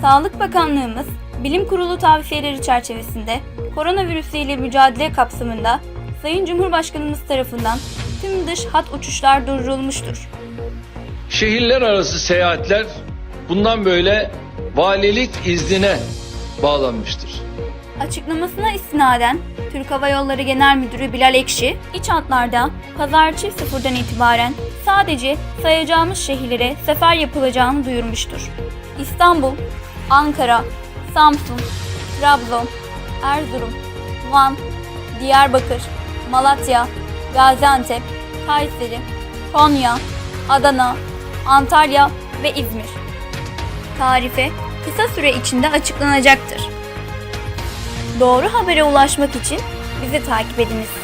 Sağlık Bakanlığımız, Bilim Kurulu tavsiyeleri çerçevesinde koronavirüsü ile mücadele kapsamında Sayın Cumhurbaşkanımız tarafından tüm dış hat uçuşlar durdurulmuştur. Şehirler arası seyahatler bundan böyle valilik iznine bağlanmıştır. Açıklamasına istinaden Türk Hava Yolları Genel Müdürü Bilal Ekşi, iç hatlarda pazar çift sıfırdan itibaren sadece sayacağımız şehirlere sefer yapılacağını duyurmuştur. İstanbul, Ankara, Samsun, Trabzon, Erzurum, Van, Diyarbakır, Malatya, Gaziantep, Kayseri, Konya, Adana, Antalya ve İzmir. Tarife kısa süre içinde açıklanacaktır. Doğru habere ulaşmak için bizi takip ediniz.